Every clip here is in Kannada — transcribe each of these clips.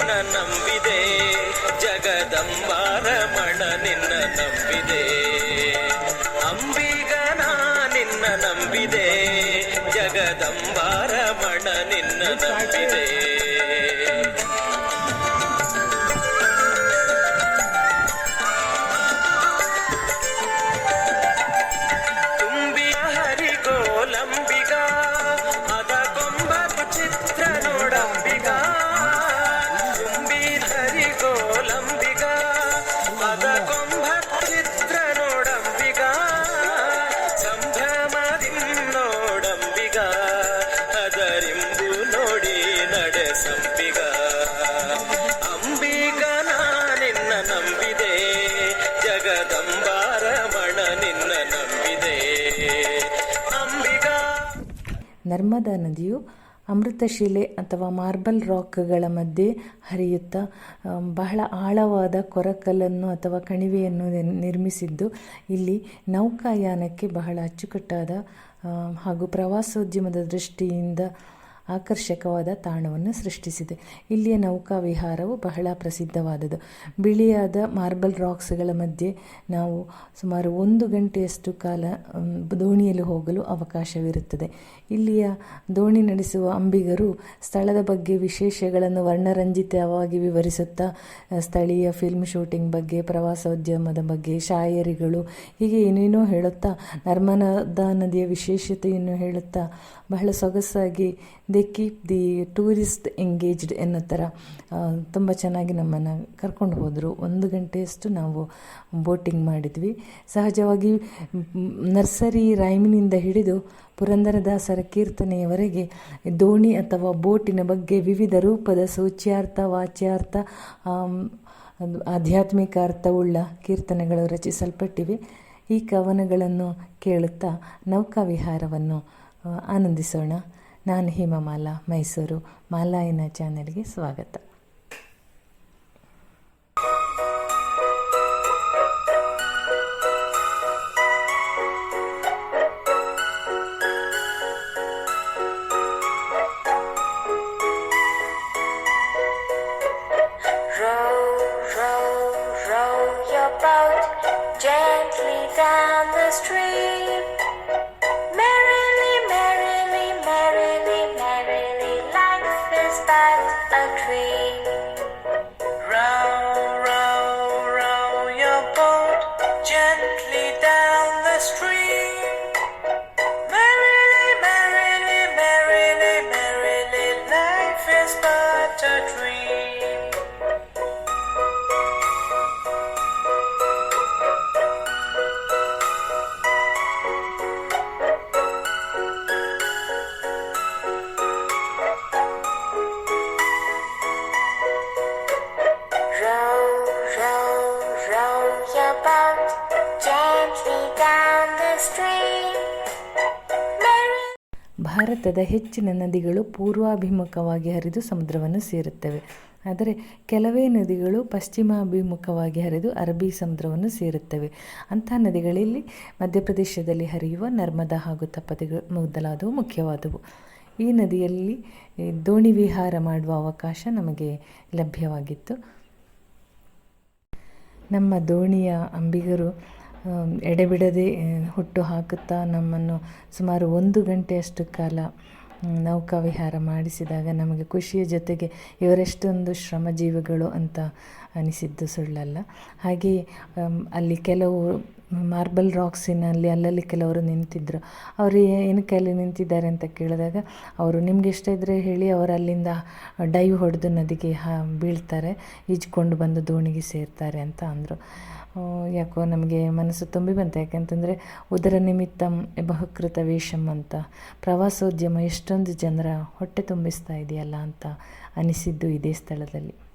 ನಿನ್ನ ನಂಬಿದೆ. ಜಗದಂಬಾರಮಣ ನಿನ್ನ ನಂಬಿದೆ. ಅಂಬಿಗನ ನಿನ್ನ ನಂಬಿದೆ. ಜಗದಂಬಾರಮಣ ನಿನ್ನ ನಂಬಿದೆ. ನರ್ಮದಾ ನದಿಯು ಅಮೃತಶಿಲೆ ಅಥವಾ ಮಾರ್ಬಲ್ ರಾಕ್ಗಳ ಮಧ್ಯೆ ಹರಿಯುತ್ತಾ ಬಹಳ ಆಳವಾದ ಕೊರಕಲನ್ನು ಅಥವಾ ಕಣಿವೆಯನ್ನು ನಿರ್- ನಿರ್ಮಿಸಿದ್ದು, ಇಲ್ಲಿ ನೌಕಾಯಾನಕ್ಕೆ ಬಹಳ ಅಚ್ಚುಕಟ್ಟಾದ ಹಾಗೂ ಪ್ರವಾಸೋದ್ಯಮದ ದೃಷ್ಟಿಯಿಂದ ಆಕರ್ಷಕವಾದ ತಾಣವನ್ನು ಸೃಷ್ಟಿಸಿದೆ. ಇಲ್ಲಿಯ ನೌಕಾ ವಿಹಾರವು ಬಹಳ ಪ್ರಸಿದ್ಧವಾದದ್ದು. ಬಿಳಿಯಾದ ಮಾರ್ಬಲ್ ರಾಕ್ಸ್ಗಳ ಮಧ್ಯೆ ನಾವು ಸುಮಾರು ಒಂದು ಗಂಟೆಯಷ್ಟು ಕಾಲ ದೋಣಿಯಲ್ಲಿ ಹೋಗಲು ಅವಕಾಶವಿರುತ್ತದೆ. ಇಲ್ಲಿಯ ದೋಣಿ ನಡೆಸುವ ಅಂಬಿಗರು ಸ್ಥಳದ ಬಗ್ಗೆ ವಿಶೇಷಗಳನ್ನು ವರ್ಣರಂಜಿತವಾಗಿ ವಿವರಿಸುತ್ತಾ ಸ್ಥಳೀಯ ಫಿಲ್ಮ್ ಶೂಟಿಂಗ್ ಬಗ್ಗೆ, ಪ್ರವಾಸೋದ್ಯಮದ ಬಗ್ಗೆ, ಶಾಯರಿಗಳು ಹೀಗೆ ಏನೇನೋ ಹೇಳುತ್ತಾ, ನರ್ಮದಾ ನದಿಯ ವಿಶೇಷತೆಯನ್ನು ಹೇಳುತ್ತಾ, ಬಹಳ ಸೊಗಸಾಗಿ they keep the tourist engaged ಎನ್ನೋ ಥರ ತುಂಬ ಚೆನ್ನಾಗಿ ನಮ್ಮನ್ನು ಕರ್ಕೊಂಡು ಹೋದರು. ಒಂದು ಗಂಟೆಯಷ್ಟು ನಾವು ಬೋಟಿಂಗ್ ಮಾಡಿದ್ವಿ. ಸಹಜವಾಗಿ ನರ್ಸರಿ ರೈಮಿನಿಂದ ಹಿಡಿದು ಪುರಂದರದಾಸರ ಕೀರ್ತನೆಯವರೆಗೆ ದೋಣಿ ಅಥವಾ ಬೋಟಿನ ಬಗ್ಗೆ ವಿವಿಧ ರೂಪದ ಸೂಚ್ಯಾರ್ಥ, ವಾಚ್ಯಾರ್ಥ ಆಧ್ಯಾತ್ಮಿಕ ಅರ್ಥವುಳ್ಳ ಕೀರ್ತನೆಗಳು ರಚಿಸಲ್ಪಟ್ಟಿವೆ. ಈ ಕವನಗಳನ್ನು ಕೇಳುತ್ತಾ ನೌಕಾ ವಿಹಾರವನ್ನು ಆನಂದಿಸೋಣ. ನಾನು ಹಿಮಮಾಲಾ ಮೈಸೂರು ಮಾಲಾಯಿನ ಚಾನೆಲ್ಗೆ ಸ್ವಾಗತ Gently down the street. ಭಾರತದ ಹೆಚ್ಚಿನ ನದಿಗಳು ಪೂರ್ವಾಭಿಮುಖವಾಗಿ ಹರಿದು ಸಮುದ್ರವನ್ನು ಸೇರುತ್ತವೆ. ಆದರೆ ಕೆಲವೇ ನದಿಗಳು ಪಶ್ಚಿಮಾಭಿಮುಖವಾಗಿ ಹರಿದು ಅರಬ್ಬಿ ಸಮುದ್ರವನ್ನು ಸೇರುತ್ತವೆ. ಅಂಥ ನದಿಗಳಲ್ಲಿ ಮಧ್ಯಪ್ರದೇಶದಲ್ಲಿ ಹರಿಯುವ ನರ್ಮದಾ ಹಾಗೂ ತಪ್ಪದಿಗಳು ಮೊದಲಾದವು ಮುಖ್ಯವಾದವು. ಈ ನದಿಯಲ್ಲಿ ದೋಣಿ ವಿಹಾರ ಮಾಡುವ ಅವಕಾಶ ನಮಗೆ ಲಭ್ಯವಾಗಿತ್ತು. ನಮ್ಮ ದೋಣಿಯ ಅಂಬಿಗರು ಎಡೆಬಿಡದೆ ಹುಟ್ಟು ಹಾಕುತ್ತಾ ನಮ್ಮನ್ನು ಸುಮಾರು ಒಂದು ಗಂಟೆಯಷ್ಟು ಕಾಲ ನೌಕಾ ವಿಹಾರ ಮಾಡಿಸಿದಾಗ ನಮಗೆ ಖುಷಿಯ ಜೊತೆಗೆ ಇವರೆಷ್ಟೊಂದು ಶ್ರಮಜೀವಿಗಳು ಅಂತ ಅನಿಸಿದ್ದು ಸುಳ್ಳಲ್ಲ. ಹಾಗೆಯೇ ಅಲ್ಲಿ ಕೆಲವು ಮಾರ್ಬಲ್ ರಾಕ್ಸಿನಲ್ಲಿ ಅಲ್ಲಲ್ಲಿ ಕೆಲವರು ನಿಂತಿದ್ದರು ಅವರು ಏನಕ್ಕೆ ಅಲ್ಲಿ ನಿಂತಿದ್ದಾರೆ ಅಂತ ಕೇಳಿದಾಗ, ಅವರು ನಿಮ್ಗೆ ಇಷ್ಟ ಇದ್ದರೆ ಹೇಳಿ, ಅವರು ಅಲ್ಲಿಂದ ಡೈವ್ ಹೊಡೆದು ನದಿಗೆ ಹಾ, ಬೀಳ್ತಾರೆ, ಈಜ್ಕೊಂಡು ಬಂದು ದೋಣಿಗೆ ಸೇರ್ತಾರೆ ಅಂತ ಅಂದರು. ಯಾಕೋ ನಮಗೆ ಮನಸ್ಸು ತುಂಬಿ ಬಂತು. ಯಾಕೆಂತಂದರೆ, ಉದರ ನಿಮಿತ್ತ ಬಹುಕೃತ ವೇಷಂ ಅಂತ, ಪ್ರವಾಸೋದ್ಯಮ ಎಷ್ಟೊಂದು ಜನರ ಹೊಟ್ಟೆ ತುಂಬಿಸ್ತಾ ಇದೆಯಲ್ಲ ಅಂತ ಅನಿಸಿದ್ದು ಇದೇ ಸ್ಥಳದಲ್ಲಿ.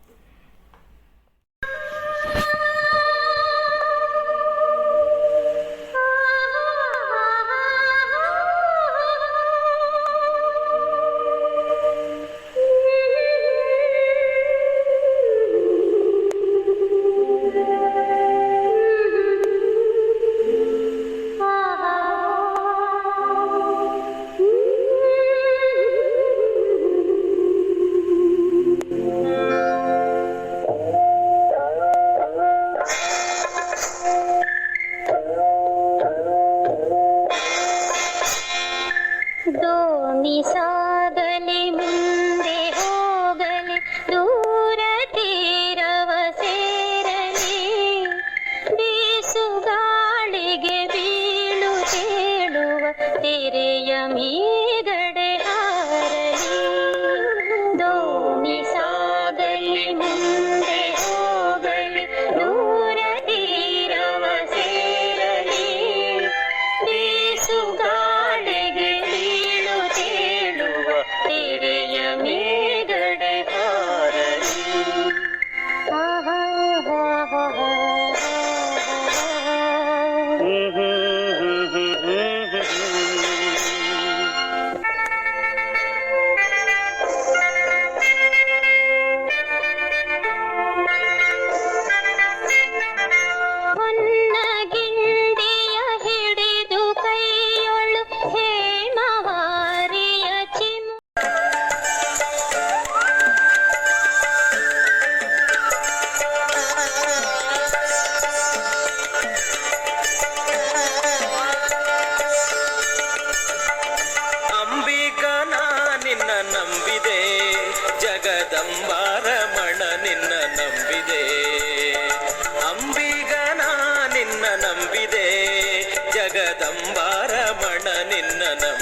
ಜಗದಂಬಾರಮಣ ನಿನ್ನ ನಂಬಿದೆ. ಅಂಬಿಗ ನಾ ನಿನ್ನ ನಂಬಿದೆ. ಜಗದಂಬಾರಮಣ ನಿನ್ನ ನಂಬಿದೆ.